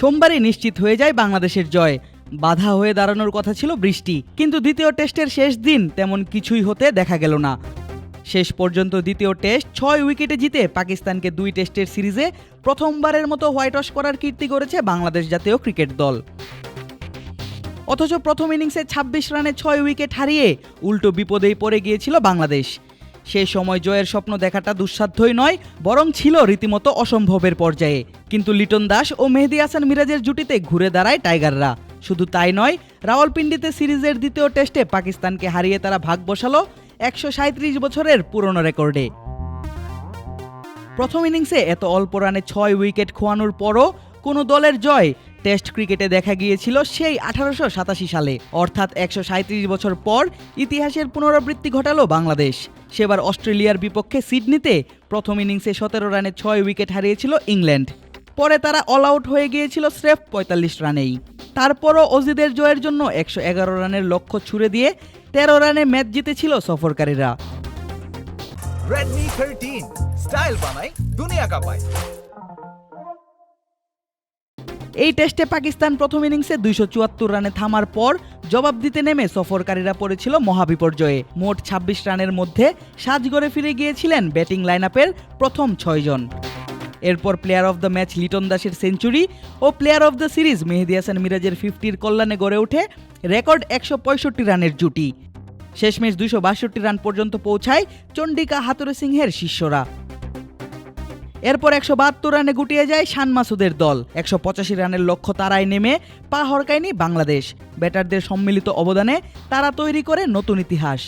সোমবারই নিশ্চিত হয়ে যায় বাংলাদেশের জয়। বাধা হয়ে দাঁড়ানোর কথা ছিল বৃষ্টি, কিন্তু দ্বিতীয় টেস্টের শেষ দিন তেমন কিছুই হতে দেখা গেল না। শেষ পর্যন্ত দ্বিতীয় টেস্ট ছয় উইকেটে জিতে পাকিস্তানকে দুই টেস্টের সিরিজে প্রথমবারের মতো হোয়াইট ওয়াশ করার কীর্তি করেছে বাংলাদেশ জাতীয় ক্রিকেট দল। অথচ প্রথম ইনিংসে ২৬ রানে ছয় উইকেট হারিয়ে উল্টো বিপদেই পড়ে গিয়েছিল বাংলাদেশ। সেই সময় জয়ের স্বপ্ন দেখাটা দুঃসাধ্যই নয়, বরং ছিল রীতিমতো অসম্ভবের পর্যায়ে। কিন্তু লিটন দাস ও মেহেদি হাসান মিরাজের জুটিতে ঘুরে দাঁড়ায় টাইগাররা। শুধু তাই নয়, রাওয়ালপিন্ডিতে সিরিজের দ্বিতীয় টেস্টে পাকিস্তানকে হারিয়ে তারা ভাগ বসালো একশো বছরের পুরনো রেকর্ডে। প্রথম ইনিংসে এত অল্প রানে ছয় উইকেট খোয়ানোর পরও কোনো দলের জয় টেস্ট ক্রিকেটে দেখা গিয়েছিল সেই আঠারোশো সাতাশি সালে। অর্থাৎ একশো বছর পর ইতিহাসের পুনরাবৃত্তি ঘটালো বাংলাদেশ। সেবার অস্ট্রেলিয়ার বিপক্ষে সিডনিতে প্রথম ইনিংসে সতেরো রানে ছয় উইকেট হারিয়েছিল ইংল্যান্ড। পরে তারা অল আউট হয়ে গিয়েছিল স্রেফ পঁয়তাল্লিশ রানেই। তারপরও অজিদের জয়ের জন্য একশো এগারো রানের লক্ষ্য ছুড়ে দিয়ে তেরো রানে ম্যাচ জিতেছিল সফরকারীরা। Redmi 13 স্টাইল বানাই, দুনিয়া কাঁপায়। এই টেস্টে পাকিস্তান প্রথম ইনিংসে দুইশো চুয়াত্তর রানে থামার পর জবাব দিতে নেমে সফরকারীরা পড়েছিল মহাবিপর্যয়ে। মোট ২৬ রানের মধ্যে সাজগড়ে ফিরে গিয়েছিলেন ব্যাটিং লাইন আপের প্রথম ছয়জন। এরপর player of the match Liton দাসের century O player of the series Mehedi Hasan মিরাজের ফিফটির কল্যাণে গড়ে ওঠে রেকর্ড একশো পঁয়ষট্টি রানের জুটি। শেষমেশ দুইশো বাষট্টি রান পর্যন্ত পৌঁছায় চণ্ডিকা হাতুরে সিংহের শিষ্যরা। এরপর একশো বাহাত্তর রানে গুটিয়ে যায় শান মাসুদের দল। একশো পঁচাশি রানের লক্ষ্য তারায় নেমে পা হরকায়নি বাংলাদেশ। ব্যাটারদের সম্মিলিত অবদানে তারা তৈরি করে নতুন ইতিহাস।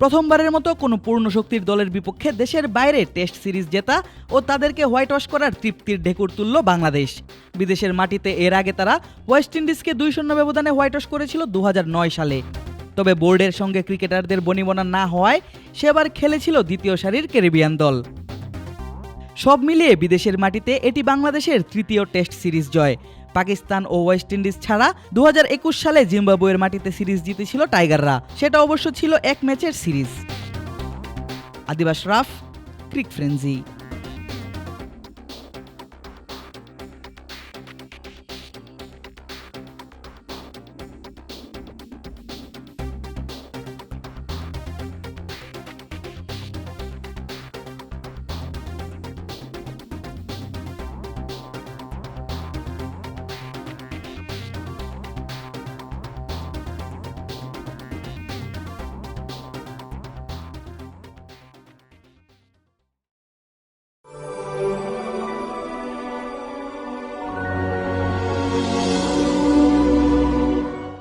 প্রথমবারের মতো কোনো পূর্ণ শক্তির দলের বিপক্ষে দেশের বাইরে টেস্ট সিরিজ জেতা ও তাদেরকে হোয়াইট ওয়াশ করার তৃপ্তির ঢেকুর তুলল বাংলাদেশ। বিদেশের মাটিতে এর আগে তারা ওয়েস্ট ইন্ডিজকে দুই শূন্য ব্যবধানে হোয়াইট ওয়াশ করেছিল দু হাজার নয় সালে। তবে বোর্ডের সঙ্গে ক্রিকেটারদের বনিবনা না হওয়ায় সেবার খেলেছিল দ্বিতীয় সারির ক্যারিবিয়ান দল। সব মিলিয়ে বিদেশের মাটিতে এটি বাংলাদেশের তৃতীয় টেস্ট সিরিজ জয়। পাকিস্তান ও ওয়েস্ট ইন্ডিজ ছাড়া দু হাজার একুশ সালে জিম্বাবুয়ের মাটিতে সিরিজ জিতেছিল টাইগাররা। সেটা অবশ্য ছিল এক ম্যাচের সিরিজ। আদিবাস রাফ, ক্রিক ফ্রেন্সি।